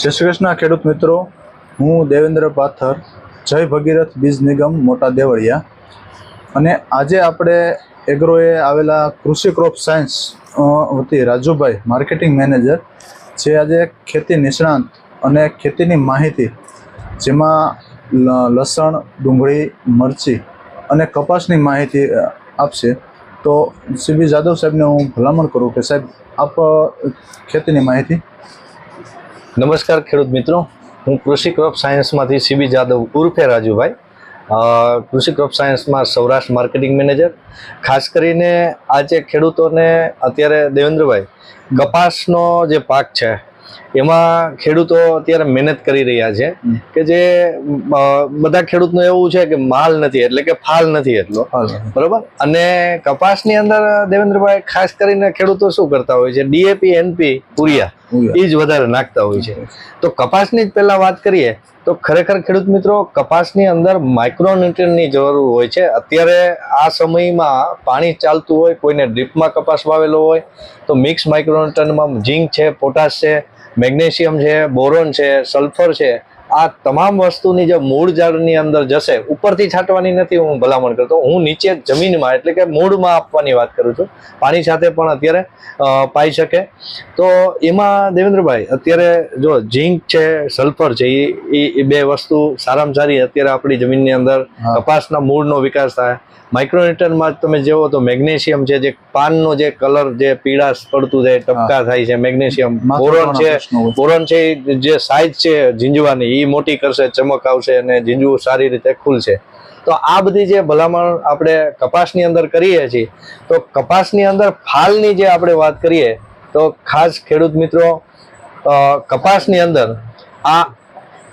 જય ખેડૂત મિત્રો, હું દેવેન્દ્ર પાથર, જય ભગીરથ બીજ નિગમ, મોટા દેવળિયા. અને આજે આપણે એગ્રોએ આવેલા કૃષિ ક્રોપ સાયન્સ વતી રાજુભાઈ, માર્કેટિંગ મેનેજર, જે આજે ખેતી નિષ્ણાંત અને ખેતીની માહિતી, જેમાં લસણ, ડુંગળી, મરચી અને કપાસની માહિતી આપશે. તો સીબી જાદવ સાહેબને હું ભલામણ કરું કે સાહેબ, આપ ખેતીની માહિતી નમસ્કાર ખેડૂત મિત્રો. હું કૃષિ ક્રોપ સાયન્સમાંથી સીબી જાદવ ઉર્ફે રાજુભાઈ. કૃષિ ક્રોપ સાયન્સમાં સૌરાષ્ટ્ર માર્કેટિંગ મેનેજર. ખાસ કરીને આજે ખેડૂતોને અત્યારે દેવેન્દ્રભાઈ કપાસનો જે પાક છે એમાં ખેડૂતો અત્યારે મહેનત કરી રહ્યા છે કે જે બધા ખેડૂતનું એવું છે કે માલ નથી એટલે કે ફાલ નથી એટલો. બરોબર? અને કપાસની અંદર દેવેન્દ્રભાઈ ખાસ કરીને ખેડૂતો શું કરતા હોય છે? DAP NP urea. એ જ વધારે નાખતા હોય છે. તો કપાસની જ પહેલા વાત કરીએ, તો ખરેખર ખેડૂત મિત્રો, કપાસની અંદર માઇક્રોન્યુટ્રિયનની જરૂર હોય છે. અત્યારે આ સમયમાં પાણી ચાલતું હોય, કોઈને ડ્રીપમાં કપાસ વાવેલો હોય, તો મિક્સ માઇક્રોન્યુટ્રનમાં ઝીંક છે, પોટાશ છે, મેગ્નેશિયમ છે, બોરોન છે, સલ્ફર છે આ તમામ વસ્તુની જે મૂળ ઝાડની અંદર જશે ઉપરથી છાંટવાની નથી હું ભલામણ કરતો. હું નીચે જમીનમાં એટલે કે મૂળમાં આપવાની વાત કરું છું. પાણી સાથે પણ અત્યારે પાઈ શકે. તો એમાં દેવેન્દ્રભાઈ અત્યારે જો ઝીંક છે સલ્ફર છે એ એ- એ બે વસ્તુ સારામાં સારી અત્યારે આપણી જમીનની અંદર કપાસના મૂળનો વિકાસ થાય. માઇક્રોન્યુટ્રનમાં તમે જેવો તો મેગ્નેશિયમ છે જે પાનનો જે કલર જે પીળાશ પડતું જાય ટપકા થાય છે મેગ્નેશિયમ. બોરોન છે બોરોન છે જે સાઇઝ છે ઝીંજવાની એ મોટી કરશે, ચમક આવશે અને જીંજુ સારી રીતે ખુલશે. તો આ બધી જે ભલામણ આપણે કપાસની અંદર કરીએ છીએ, તો કપાસની અંદર ફાલની જે આપણે વાત કરીએ, તો ખાસ ખેડૂત મિત્રો કપાસની અંદર આ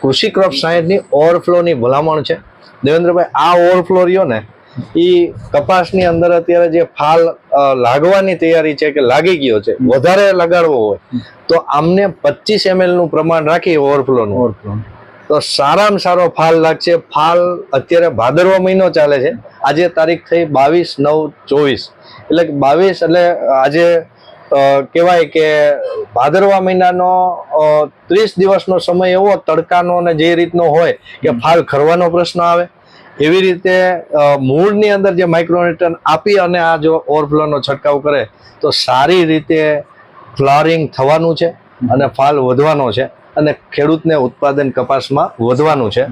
કૃષિ ક્રોપ સાયન્સની ઓવરફ્લોની ભલામણ છે. દેવેન્દ્રભાઈ, આ ઓવરફ્લો રહ્યો ને એ કપાસની અંદર અત્યારે જે ફાલ લાગવાની તૈયારી છે કે લાગી ગયો છે, વધારે લગાડવો હોય, તો આમને પચીસ એમએલનું પ્રમાણ રાખી ઓવરફ્લોનું. તો સારામાં સારો ફાલ લાગશે. ફાલ અત્યારે ભાદરવા મહિનો ચાલે છે. આજે તારીખ થઈ બાવીસ નવ ચોવીસ. એટલે બાવીસ એટલે આજે કહેવાય કે ભાદરવા મહિનાનો ત્રીસ દિવસનો સમય એવો તડકાનો અને જે રીતનો હોય કે ફાલ ખરવાનો પ્રશ્ન આવે. એવી રીતે મૂળની અંદર જે માઇક્રોન્યુટ્રન આપી અને આ જો ઓવરફ્લોનો છંટકાવ કરે, તો સારી રીતે ફ્લાવરિંગ થવાનું છે અને ફાલ વધવાનો છે. અને ખેડૂતને ઉત્પાદન કપાસમાં વધવાનું છે.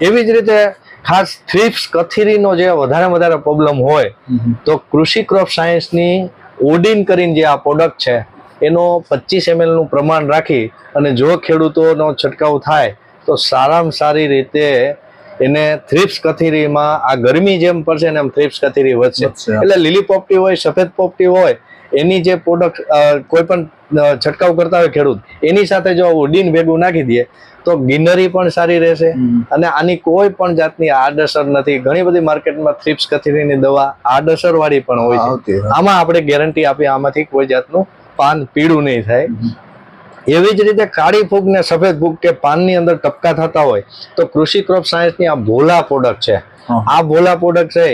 એવી જ રીતે ખાસ થ્રીપ્સ કથીરીનો જે વધારે વધારે પ્રોબ્લેમ હોય તો કૃષિ ક્રોપ સાયન્સની ઓડિન કરીને જે આ પ્રોડક્ટ છે એનો પચીસ એમએલનું પ્રમાણ રાખી અને જો ખેડૂતોનો છંટકાવ થાય તો સારામાં સારી રીતે એને થ્રીપ્સ કથીરીમાં આ ગરમી જેમ પડશે ને એમ થ્રીપ્સ કથીરી વધશે. વધશે. એટલે લીલી પોપટી હોય સફેદ પોપટી હોય એની જે પ્રોડક્ટ કોઈ પણ છંટકાવ કરતા હોય ખેડૂત એની સાથે જો ઉડીન ભેગું નાખી દે તો ગિનરી પણ સારી રહેશે. અને આની કોઈ પણ જાતની આડઅસર નથી. ઘણી બધી માર્કેટમાં થ્રિપ્સ કથીરીની દવા આડઅસર વાળી પણ હોય છે. આમાં આપણે ગેરંટી આપી આમાંથી કોઈ જાતનું પાન પીળું નહીં થાય. એવી જ રીતે કાળી ફૂગ ને સફેદ ફૂગ કે પાનની અંદર ટપકા થતા હોય તો કૃષિ ક્રોપ સાયન્સની આ ભોલા પ્રોડક્ટ છે. આ ભોલા પ્રોડક્ટ છે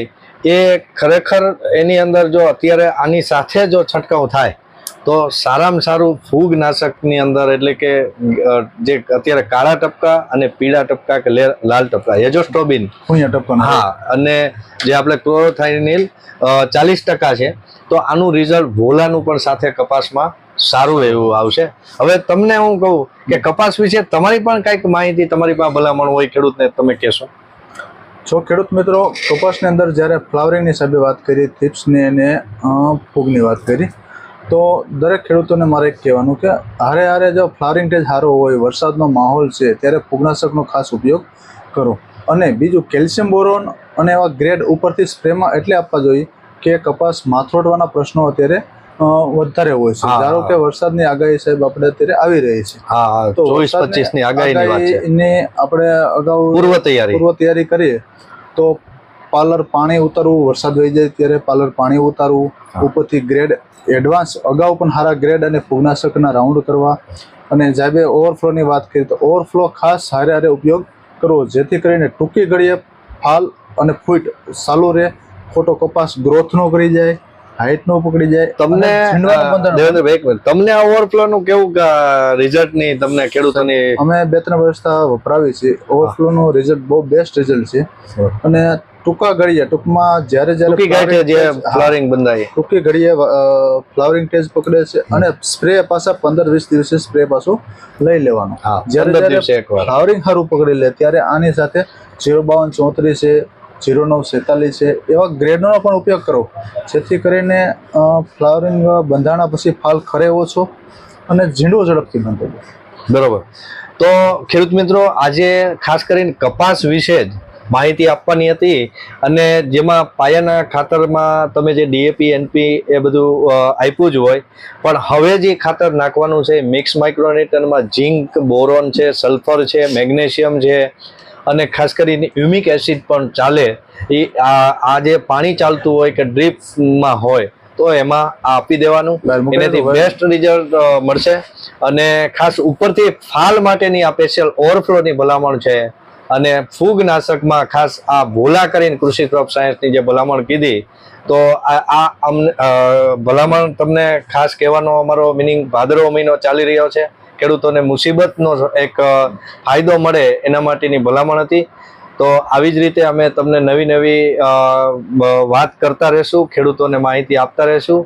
એ ખરેખર એની અંદર જો અત્યારે આની સાથે જો છંટકાવ થાય તો સારામાં સારું ફૂગનાશકની અંદર એટલે કે જે અત્યારે કાળા ટપકા અને પીળા ટપકા કે લાલ ટપકા એજોસ્ટોબિન. હા અને જે આપણે ક્લોરોથાઇનિલ ચાલીસ ટકા છે તો આનું રિઝલ્ટ ભોલાનું પણ સાથે કપાસમાં સારું એવું આવશે. હવે તમને હું કહું કે કપાસ વિશે તમારી પણ કંઈક માહિતી તમારી પાસે ભલામણ હોય ખેડૂતને તમે કહેશો. જો ખેડૂત મિત્રો, કપાસની અંદર જ્યારે ફ્લાવરિંગની સાહેબે વાત કરી થીપ્સની અને ફૂગની વાત કરી, તો દરેક ખેડૂતોને મારે કહેવાનું કે હારે હારે જો ફ્લાવરિંગ ટેજ સારો હોય, વરસાદનો માહોલ છે, ત્યારે ફૂગનાશકનો ખાસ ઉપયોગ કરો. અને બીજું, કેલ્શિયમ બોરોન અને એવા ગ્રેડ ઉપરથી સ્પ્રેમાં એટલે આપવા જોઈએ કે કપાસ માથરોટવાના પ્રશ્નો અત્યારે વધારે હોય છે. ધારો કે વરસાદની આગાહી સાહેબ આપણે અત્યારે આવી રહી છે. હા તો ચોવીસ પચીસની આગાહીની વાત છે. આગાહીની આપણે અગાઉ પૂર્વ તૈયારી. પૂર્વ તૈયારી કરીએ તો પાર્લર પાણી ઉતારવું વરસાદ વહી જાય ત્યારે પાર્લર પાણી ઉતારવું ઉપરથી ગ્રેડ એડવાન્સ અગાઉ પણ સારા ગ્રેડ અને ફૂગનાશકના રાઉન્ડ કરવા. અને જ્યારે ઓવરફ્લોની વાત કરીએ તો ઓવરફ્લો ખાસ હારે હારે ઉપયોગ કરવો જેથી કરીને ટૂંકી ઘડીએ ફાલ અને ફૂટ ચાલુ રહે ખોટો કપાસ ગ્રોથ નો કરી જાય હાઈટ નો પકડી જાય તમને દેવેન્દ્રભાઈ એક મિનિટ તમને આ ઓવરફ્લો નું કેવું રિઝલ્ટની તમને ખેડૂતોની અમે બે ત્રણ વ્યવસ્થા વપરાવી છે. ઓવરફ્લો નું રિઝલ્ટ બહુ બેસ્ટ રિઝલ્ટ છે. અને ટૂંકા ઘડીએ ટૂંકમાં જ્યારે જ્યારે જે ફ્લાવરિંગ બંધાય. ટૂંકી ઘડીએ ફ્લાવરિંગ ટેજ પકડે છે અને સ્પ્રે પાછા પંદર વીસ દિવસે સ્પ્રે પાછું લઈ લેવાનો. જ્યારે ફ્લાવરિંગ સારું પકડી લે ત્યારે આની સાથે જીરો બાવન ચોત્રીસ છે જીરો નવ સેતાલીસ છે. એવા ગ્રેડનો પણ ઉપયોગ કરો. જેથી કરીને ફ્લાવરિંગ બંધાણા પછી ફાલ ખરે ઓછો અને ઝીંડવો ઝડપથી બંધ. બરાબર. તો ખેડૂત મિત્રો, આજે ખાસ કરીને કપાસ વિશે જ માહિતી આપવાની હતી અને જેમાં પાયાના ખાતરમાં તમે જે ડીએપી, એનપી એ બધું આપ્યું જ હોય, પણ હવે જે ખાતર નાખવાનું છે, મિક્સ માઇક્રોન્યુટનમાં ઝીંક બોરોન છે, સલ્ફર છે, મેગ્નેશિયમ છે અને ખાસ કરીને યુમિક એસિડ પણ ચાલે. એ આ જે પાણી ચાલતું હોય કે ડ્રીપમાં હોય તો એમાં આ આપી દેવાનું. એનાથી. બેસ્ટ રિઝલ્ટ મળશે. અને ખાસ ઉપરથી ફાલ માટેની આ સ્પેશિયલ ઓવરફ્લોની ભલામણ છે. અને ફૂગ નાશકમાં ખાસ આ ભોલા કરીને કૃષિ ક્રોપ સાયન્સની જે ભલામણ કીધી તો આ આ અમને ભલામણ તમને ખાસ કહેવાનો અમારો મિનિંગ ભાદરવો મહિનો ચાલી રહ્યો છે. ખેડૂતોને મુસીબતનો એક ફાયદો મળે એના માટેની ભલામણ હતી. તો આવી જ રીતે અમે તમને નવી નવી વાત કરતા રહેશું, ખેડૂતોને માહિતી આપતા રહેશું.